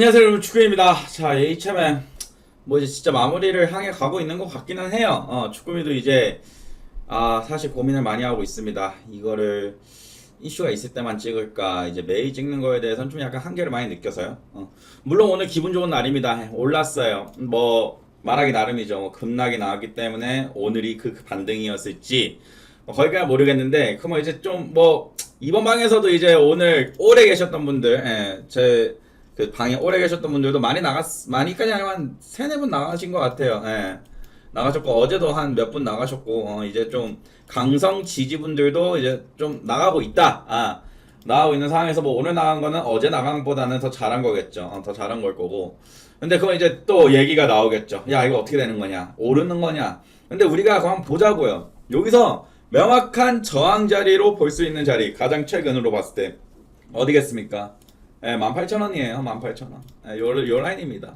안녕하세요 여러분 축구입니다. 자 HMM 뭐 이제 진짜 마무리를 향해 가고 있는 것 같기는 해요. 어, 축구미도 이제 아 사실 고민을 많이 하고 있습니다. 이거를 이슈가 있을 때만 찍을까 이제 매일 찍는 거에 대해서는 좀 약간 한계를 많이 느껴서요. 어, 물론 오늘 기분 좋은 날입니다. 올랐어요. 뭐 말하기 나름이죠. 뭐 급락이 나왔기 때문에 오늘이 그 반등이었을지 뭐 거기까지 모르겠는데 그뭐 이제 좀 뭐 이번 방에서도 이제 오늘 오래 계셨던 분들 예, 제 그 방에 오래 계셨던 분들도 많이 나갔 많이까지 아니면 한 세네 분 나가신 것 같아요. 예. 나가셨고 어제도 한 몇 분 나가셨고 어, 이제 좀 강성 지지분들도 이제 좀 나가고 있다. 아 나가고 있는 상황에서 뭐 오늘 나간 거는 어제 나간 것보다는 더 잘한 거겠죠. 어, 더 잘한 걸 거고. 근데 그건 이제 또 얘기가 나오겠죠. 야 이거 어떻게 되는 거냐? 오르는 거냐? 근데 우리가 그만 보자고요. 여기서 명확한 저항 자리로 볼 수 있는 자리 가장 최근으로 봤을 때 어디겠습니까? 예, 18,000원이에요. 18,000원. 예, 요, 요 라인입니다.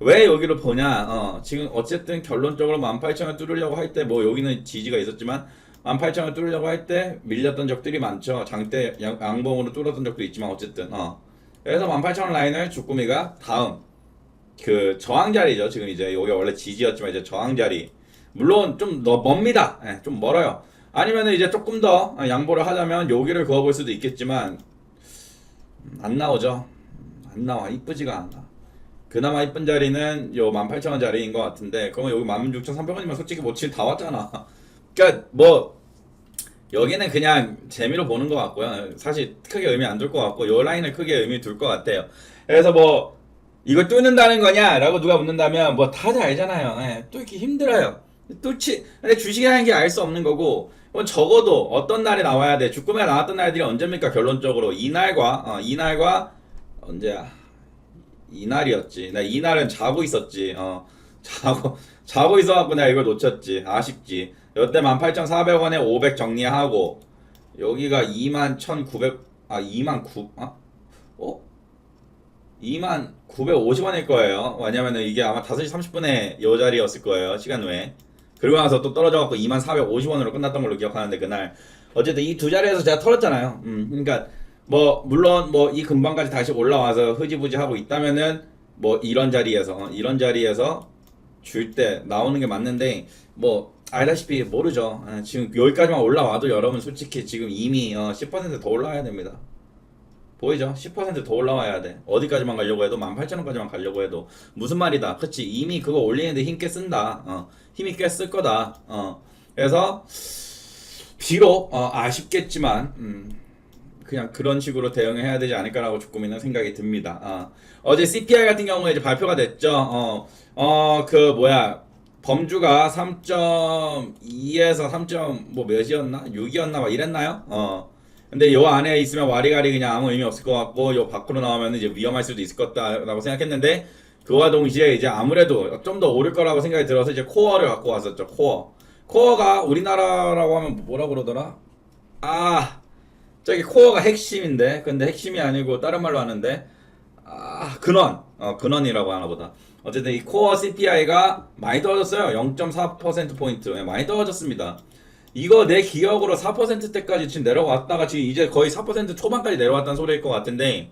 왜 여기를 보냐? 어, 지금 어쨌든 결론적으로 18,000원 뚫으려고 할 때 뭐 여기는 지지가 있었지만 18,000원 뚫으려고 할 때 밀렸던 적들이 많죠. 장대 양, 양봉으로 뚫었던 적도 있지만 어쨌든 어. 그래서 18,000원 라인을 주꾸미가 다음 그 저항 자리죠. 지금 이제 여기 원래 지지였지만 이제 저항 자리. 물론 좀 더 멉니다. 예, 좀 멀어요. 아니면 이제 조금 더 양보를 하자면 여기를 그어볼 수도 있겠지만 음, 안 나오죠. 음, 안 나와. 이쁘지가 않아. 그나마 이쁜 자리는 요 18,000원 자리인 것 같은데 그러면 여기 16,300원이면 솔직히 뭐 지금 다 왔잖아. 그러니까 뭐 여기는 그냥 재미로 보는 것 같고요. 사실 크게 의미 안 둘 것 같고 요 라인을 크게 의미 둘 것 같아요. 그래서 뭐 이걸 뚫는다는 거냐라고 누가 묻는다면 뭐 다들 알잖아요. 예, 뚫기 힘들어요. 뚫지 근데 주식이라는 게 알 수 없는 거고 적어도 어떤 날에 나와야 돼. 주꾸미가 나왔던 날들이 언제입니까? 결론적으로 이날과 어, 이날과 언제야? 이날이었지. 나 이날은 자고 있었지. 어, 자고 자고 있어갖고 내가 이걸 놓쳤지. 아쉽지. 여태 18,400원에 500 정리하고 여기가 21,900 아 2만 9 아? 어? 2만 950원일 거예요. 왜냐면은 이게 아마 5시 30분에 요 자리였을 거예요. 시간 외에. 그리고 나서 또 떨어져갖고 2만 450원으로 끝났던 걸로 기억하는데 그날 어쨌든 이 두 자리에서 제가 털었잖아요. 음, 그러니까 뭐 물론 뭐 이 근방까지 다시 올라와서 흐지부지 하고 있다면은 뭐 이런 자리에서 어, 이런 자리에서 줄 때 나오는 게 맞는데 뭐 알다시피 모르죠. 아, 지금 여기까지만 올라와도 여러분 솔직히 지금 이미 어, 10%더 올라와야 됩니다. 보이죠? 10%더 올라와야 돼. 어디까지만 가려고 해도 18,000원까지만 가려고 해도 무슨 말이다. 그치? 이미 그거 올리는데 힘 꽤 쓴다. 어, 힘이 꽤 쓸 거다. 어, 그래서 비록 어, 아쉽겠지만 음, 그냥 그런 식으로 대응해야 되지 않을까라고 조금이는 생각이 듭니다. 어, 어제 CPI 같은 경우에 이제 발표가 됐죠. 어, 어, 그 뭐야 범주가 3.2에서 3. 뭐 몇이었나? 6이었나? 막 이랬나요? 어. 근데 요 안에 있으면 와리가리 그냥 아무 의미 없을 것 같고 요 밖으로 나오면 이제 위험할 수도 있을 것 같다라고 생각했는데 그와 동시에 이제 아무래도 좀 더 오를 거라고 생각이 들어서 이제 코어를 갖고 왔었죠. 코어. 코어가 우리나라라고 하면 뭐라 그러더라? 아 저기 코어가 핵심인데 근데 핵심이 아니고 다른 말로 하는데 아 근원 어 근원이라고 하나 보다 어쨌든 이 코어 CPI가 많이 떨어졌어요 0.4% 포인트 예, 많이 떨어졌습니다 이거 내 기억으로 4%대까지 지금 내려왔다가 지금 이제 거의 4% 초반까지 내려왔다는 소리일 것 같은데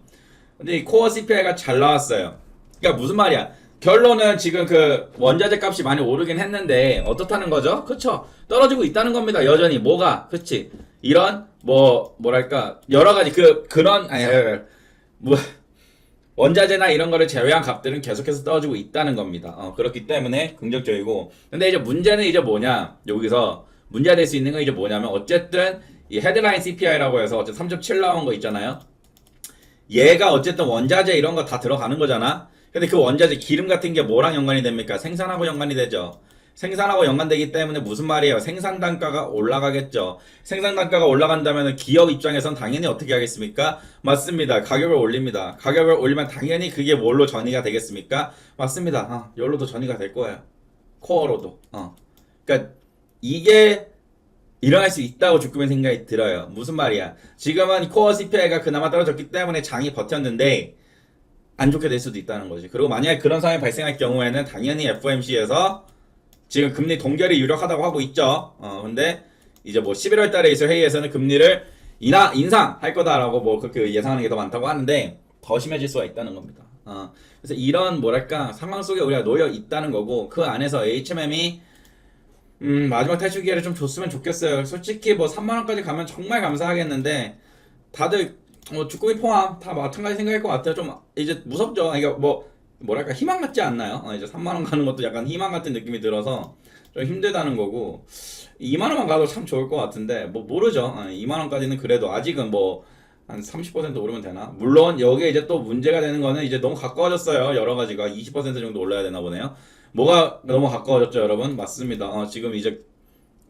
근데 이 코어 CPI가 잘 나왔어요 그러니까 무슨 말이야 결론은 지금 그 원자재 값이 많이 오르긴 했는데 어떻다는 거죠? 그쵸? 떨어지고 있다는 겁니다. 여전히 뭐가 그치? 이런 뭐 뭐랄까 여러 가지 그 그런 아니 뭐 원자재나 이런 거를 제외한 값들은 계속해서 떨어지고 있다는 겁니다. 어, 그렇기 때문에 긍정적이고 근데 이제 문제는 이제 뭐냐 여기서 문제가 될 수 있는 건 이제 뭐냐면 어쨌든 이 헤드라인 CPI라고 해서 어쨌든 3.7 나온 거 있잖아요. 얘가 어쨌든 원자재 이런 거 다 들어가는 거잖아. 근데 그 원자재 기름 같은 게 뭐랑 연관이 됩니까? 생산하고 연관이 되죠. 생산하고 연관되기 때문에 무슨 말이에요? 생산 단가가 올라가겠죠. 생산 단가가 올라간다면 기업 입장에선 당연히 어떻게 하겠습니까? 맞습니다. 가격을 올립니다. 가격을 올리면 당연히 그게 뭘로 전이가 되겠습니까? 맞습니다. 어, 열로도 전이가 될 거예요. 코어로도. 어. 그러니까 이게 일어날 수 있다고 조금의 생각이 들어요. 무슨 말이야? 지금은 코어 CPI가 그나마 떨어졌기 때문에 장이 버텼는데 안 좋게 될 수도 있다는 거지. 그리고 만약에 그런 상황이 발생할 경우에는 당연히 FOMC에서 지금 금리 동결이 유력하다고 하고 있죠. 어, 근데 이제 뭐 11월 달에 있을 회의에서는 금리를 인하, 인상할 거다라고 뭐 그렇게 예상하는 게 더 많다고 하는데 더 심해질 수가 있다는 겁니다. 어, 그래서 이런 뭐랄까 상황 속에 우리가 놓여 있다는 거고 그 안에서 HMM이 음, 마지막 탈출 기회를 좀 줬으면 좋겠어요. 솔직히 뭐 3만 원까지 가면 정말 감사하겠는데 다들 뭐 주꾸미 포함 다 마찬가지 생각일 것 같아요. 좀 이제 무섭죠. 이게 뭐 뭐랄까 희망 같지 않나요? 어, 이제 3만 원 가는 것도 약간 희망 같은 느낌이 들어서 좀 힘들다는 거고 2만 원만 가도 참 좋을 것 같은데 뭐 모르죠. 어, 2만 원까지는 그래도 아직은 뭐 한 30% 오르면 되나? 물론 여기에 이제 또 문제가 되는 거는 이제 너무 가까워졌어요. 여러 가지가 20% 정도 올라야 되나 보네요. 뭐가 너무 가까워졌죠, 여러분? 맞습니다. 어, 지금 이제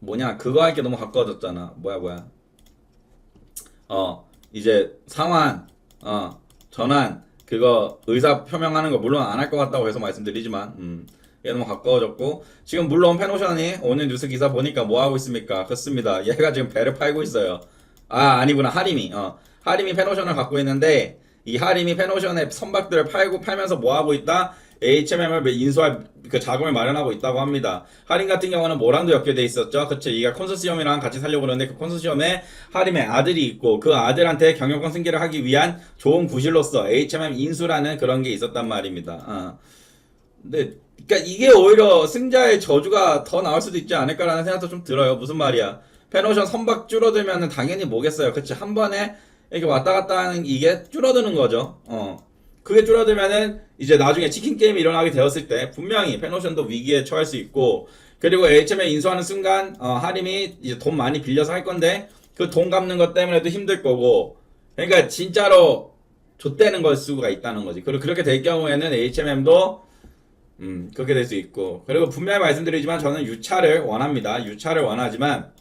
뭐냐 그거 할 게 너무 가까워졌잖아. 뭐야 뭐야. 어 이제 상환, 어 전환 그거 의사 표명하는 거 물론 안 할 것 같다고 해서 말씀드리지만 음. 얘 너무 가까워졌고 지금 물론 페노션이 오늘 뉴스 기사 보니까 뭐 하고 있습니까? 그렇습니다. 얘가 지금 배를 팔고 있어요. 아 아니구나 하림이 어 하림이 페노션을 갖고 있는데 이 하림이 페노션의 선박들을 팔고 팔면서 뭐 하고 있다? HMM을 인수할 그 자금을 마련하고 있다고 합니다. 하림 같은 경우는 모랑도 엮여돼 있었죠. 그쵸? 이가 콘소시엄이랑 같이 살려고 그러는데 그 콘소시엄에 하림의 아들이 있고 그 아들한테 경영권 승계를 하기 위한 좋은 구실로서 HMM 인수라는 그런 게 있었단 말입니다. 어. 근데 그러니까 이게 오히려 승자의 저주가 더 나올 수도 있지 않을까라는 생각도 좀 들어요. 무슨 말이야? 페노션 선박 줄어들면은 당연히 뭐겠어요. 그치? 한 번에 이렇게 왔다 갔다 하는 이게 줄어드는 거죠. 어. 그게 줄어들면은 이제 나중에 치킨 게임이 일어나게 되었을 때 분명히 페노션도 위기에 처할 수 있고 그리고 HM에 인수하는 순간 어, 하림이 이제 돈 많이 빌려서 할 건데 그 돈 갚는 것 때문에도 힘들 거고 그러니까 진짜로 좆되는 걸 수가 있다는 거지. 그리고 그렇게 될 경우에는 HMM도 음, 그렇게 될 수 있고. 그리고 분명히 말씀드리지만 저는 유차를 원합니다. 유차를 원하지만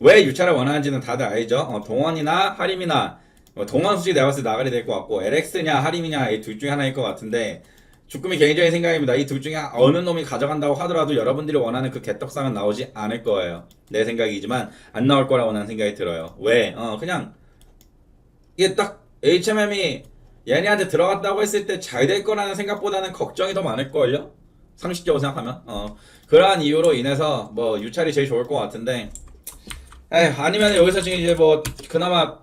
왜 유차를 원하는지는 다들 알죠? 어, 동원이나 하림이나 뭐 동원 수지 내가 봤을 때 나가리 될 것 같고 LX냐 하림이냐 이 둘 중에 하나일 것 같은데 주꾸미 개인적인 생각입니다. 이 둘 중에 어느 놈이 가져간다고 하더라도 여러분들이 원하는 그 개떡상은 나오지 않을 거예요. 내 생각이지만 안 나올 거라고 는 생각이 들어요. 왜? 어 그냥 이게 딱 HMM이 얘네한테 들어갔다고 했을 때 잘 될 거라는 생각보다는 걱정이 더 많을걸요? 상식적으로 생각하면. 어. 그러한 이유로 인해서 뭐 유찰이 제일 좋을 것 같은데. 에휴, 아니면 여기서 지금 이제 뭐 그나마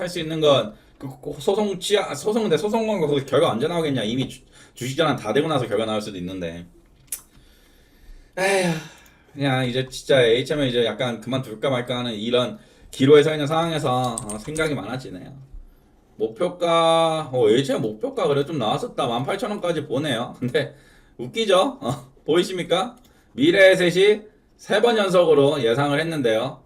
할 수 있는 건 그 소송 취하 소송 근데 소송 건 거 결과 언제 나오겠냐. 이미 주, 주식 전환 다 되고 나서 결과 나올 수도 있는데. 에휴 그냥 이제 진짜 HM은 이제 약간 그만둘까 말까 하는 이런 기로에 서 있는 상황에서 어, 생각이 많아지네요. 목표가 어 HM 목표가 그래 좀 나왔었다. 18,000원까지 보네요. 근데 웃기죠? 어, 보이십니까? 미래의 셋이 세 번 연속으로 예상을 했는데요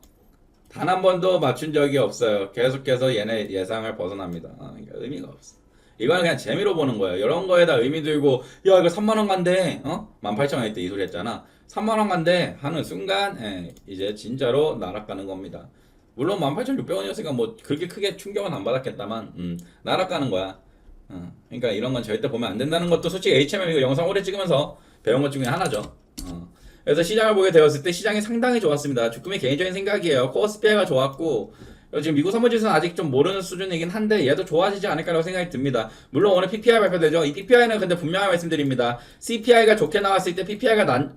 단 한 번도 맞춘 적이 없어요. 계속해서 얘네 예상을 벗어납니다. 아, 그러니까 의미가 없어. 이거는 그냥 재미로 보는 거예요. 이런 거에다 의미 들고 야 이거 3만 원 간대. 어? 18,000원 때이 소리 했잖아. 3만 원 간대 하는 순간 예, 이제 진짜로 날아가는 겁니다. 물론 18,600원이었으니까 뭐 그렇게 크게 충격은 안 받았겠다만 음, 날아가는 거야. 어, 그러니까 이런 건 절대 보면 안 된다는 것도 솔직히 HMM 이거 영상 오래 찍으면서 배운 것 중에 하나죠. 어. 그래서 시장을 보게 되었을 때 시장이 상당히 좋았습니다. 주금의 개인적인 생각이에요. 코어스피아가 좋았고 지금 미국 사무지수는 아직 좀 모르는 수준이긴 한데 얘도 좋아지지 않을까라고 생각이 듭니다. 물론 오늘 PPI 발표되죠. 이 PPI는 근데 분명히 말씀드립니다. CPI가 좋게 나왔을 때 PPI가 난,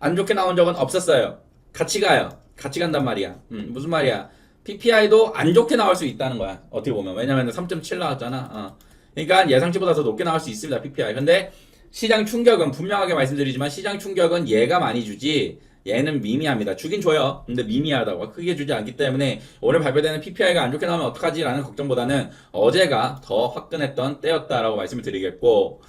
안 좋게 나온 적은 없었어요. 같이 가요. 같이 간단 말이야. 음, 무슨 말이야? PPI도 안 좋게 나올 수 있다는 거야. 어떻게 보면 왜냐면 3.7 나왔잖아. 어. 그러니까 예상치보다 더 높게 나올 수 있습니다. PPI. 근데 시장 충격은 분명하게 말씀드리지만 시장 충격은 얘가 많이 주지 얘는 미미합니다. 주긴 줘요. 근데 미미하다고 크게 주지 않기 때문에 오늘 발표되는 PPI가 안 좋게 나오면 어떡하지라는 걱정보다는 어제가 더 화끈했던 때였다라고 말씀을 드리겠고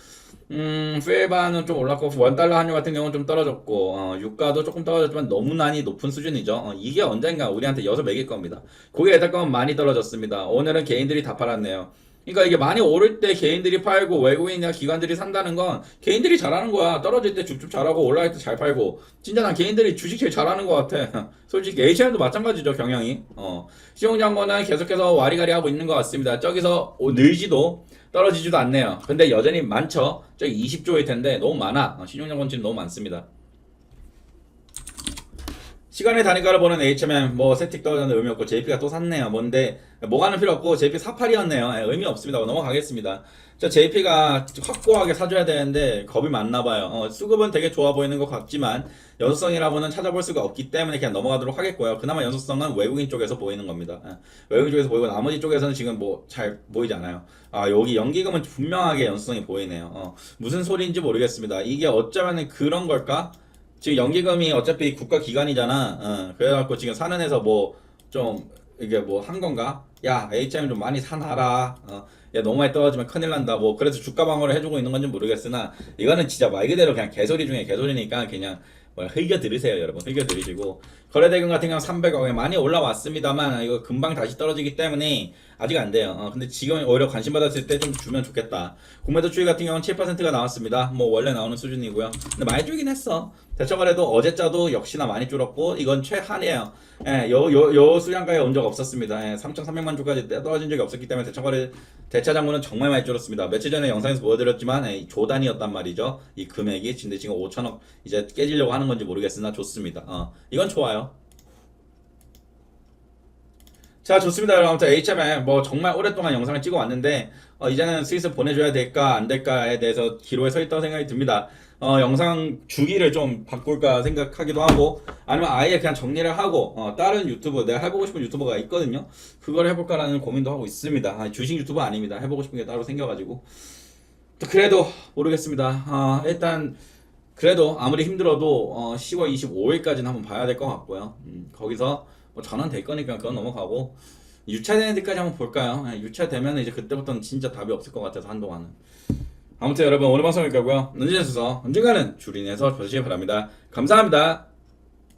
음, 페바는 좀 올랐고 원달러 환율 같은 경우는 좀 떨어졌고 어, 유가도 조금 떨어졌지만 너무나니 높은 수준이죠. 어, 이게 언젠가 우리한테 여서 매길 겁니다. 에달 거면 많이 떨어졌습니다. 오늘은 개인들이 다 팔았네요. 그러니까 이게 많이 오를 때 개인들이 팔고 외국인이나 기관들이 산다는 건 개인들이 잘하는 거야. 떨어질 때 쭉쭉 잘하고 올라갈 때 잘 팔고. 진짜 난 개인들이 주식 제일 잘하는 것 같아. 솔직히 H&M도 마찬가지죠 경향이. 어. 시용장고는 계속해서 와리가리 하고 있는 것 같습니다. 저기서 늘지도 떨어지지도 않네요. 근데 여전히 많죠. 저기 20조일 텐데 너무 많아. 어, 신용장고는 지금 너무 많습니다. 시간의 단위가를 보는 HMM 뭐 세틱 떨어졌는데 의미 없고 JP가 또 샀네요. 뭔데 뭐가는 필요 없고 JP 사팔이었네요. 예, 의미 없습니다. 넘어가겠습니다. 저 JP가 확고하게 사줘야 되는데 겁이 많나 봐요. 어, 수급은 되게 좋아 보이는 것 같지만 연속성이라고는 찾아볼 수가 없기 때문에 그냥 넘어가도록 하겠고요. 그나마 연속성은 외국인 쪽에서 보이는 겁니다. 예, 외국인 쪽에서 보이고 나머지 쪽에서는 지금 뭐 잘 보이지 않아요. 아 여기 연기금은 분명하게 연속성이 보이네요. 어, 무슨 소리인지 모르겠습니다. 이게 어쩌면 그런 걸까? 지금 연기금이 어차피 국가 기관이잖아. 어, 그래갖고 지금 사는에서 뭐 좀 이게 뭐 한 건가? 야 HM 좀 많이 사놔라. 어, 야 너무 많이 떨어지면 큰일 난다. 뭐 그래서 주가 방어를 해주고 있는 건지 모르겠으나 이거는 진짜 말 그대로 그냥 개소리 중에 개소리니까 그냥 뭐 흘겨 들으세요 여러분 흘겨 들으시고 거래대금 같은 경우 300억에 많이 올라왔습니다만 이거 금방 다시 떨어지기 때문에 아직 안 돼요. 어, 근데 지금 오히려 관심 받았을 때 좀 주면 좋겠다. 공매도 추이 같은 경우는 7%가 나왔습니다. 뭐 원래 나오는 수준이고요. 근데 많이 줄긴 했어. 대처거래도 어제자도 역시나 많이 줄었고 이건 최한이에요. 예, 요, 요, 요 수량가에 온 적 없었습니다. 예, 3,300만 주까지 떨어진 적이 없었기 때문에 대처거래 대차장부는 정말 많이 줄었습니다. 며칠 전에 영상에서 보여드렸지만 예, 조단이었단 말이죠. 이 금액이 근데 지금 5천억 이제 깨지려고 하는 건지 모르겠으나 좋습니다. 어, 이건 좋아요. 자 좋습니다. 여러분 아무튼 HMM 뭐 정말 오랫동안 영상을 찍어 왔는데 어, 이제는 슬슬 보내줘야 될까 안 될까에 대해서 기로에 서 있다고 생각이 듭니다. 어, 영상 주기를 좀 바꿀까 생각하기도 하고 아니면 아예 그냥 정리를 하고 어, 다른 유튜브 내가 해보고 싶은 유튜버가 있거든요. 그걸 해볼까라는 고민도 하고 있습니다. 아, 주식 유튜버 아닙니다. 해보고 싶은 게 따로 생겨가지고. 또 그래도 모르겠습니다. 어, 일단 그래도 아무리 힘들어도 어, 10월 25일까지는 한번 봐야 될 것 같고요. 음, 거기서 뭐 전환 될 거니까 그건 넘어가고 유차되는 데까지 한번 볼까요? 예, 유차되면 이제 그때부터는 진짜 답이 없을 것 같아서 한동안은. 아무튼 여러분 오늘 방송 여기까지고요. 언제나 수서 언젠가는 줄인해서 봐주시기 바랍니다. 감사합니다.